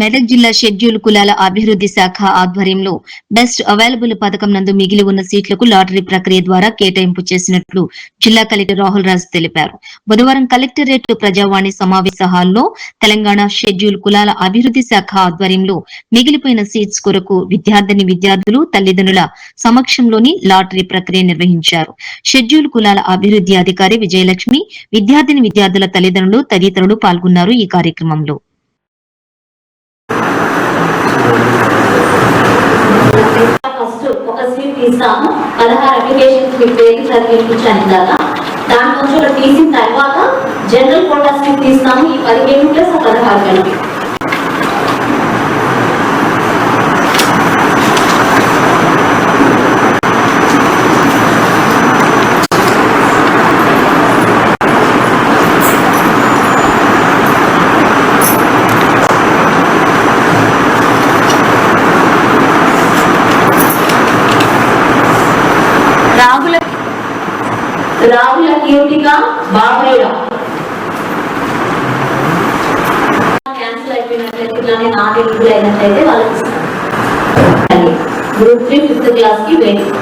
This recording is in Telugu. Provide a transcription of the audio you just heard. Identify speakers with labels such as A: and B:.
A: మెదక్ జిల్లా షెడ్యూల్ కులాల అభివృద్ధి శాఖ ఆధ్వర్యంలో బెస్ట్ అవైలబుల్ పథకం నందు మిగిలి ఉన్న సీట్లకు లాటరీ ప్రక్రియ ద్వారా కేటాయింపు చేసినట్లు జిల్లా కలెక్టర్ రాహుల్ రాజ్ తెలిపారు. బుధవారం కలెక్టరేట్ ప్రజావాణి సమావేశ హాల్లో తెలంగాణ షెడ్యూల్ కులాల అభివృద్ధి శాఖ ఆధ్వర్యంలో మిగిలిపోయిన సీట్స్ కొరకు విద్యార్థిని విద్యార్థులు తల్లిదండ్రుల సమక్షంలోని లాటరీ ప్రక్రియ నిర్వహించారు. షెడ్యూల్ కులాల అభివృద్ధి అధికారి విజయలక్ష్మి విద్యార్థిని విద్యార్థుల తల్లిదండ్రులు తదితరులు పాల్గొన్నారు ఈ కార్యక్రమంలో.
B: తీస్తాము పదహారు అప్లికేషన్స్ మీ పేరు చదివించాను ఇందాక దాని నుంచి తీసిన తర్వాత జనరల్ కోటా సీట్ తీస్తాము ఈ పదిహేను ప్లస్ ఆ పదహారు కలిపి రాగుల రాగుల కీర్తిక బాబరేడ క్యాన్సిల్ అయిపోయినట్లయితే ఇట్లానే నాలుగు అయినట్లయితే వాళ్ళకి గ్రూప్ త్రీ ఫిఫ్త్ క్లాస్కి వెయిట్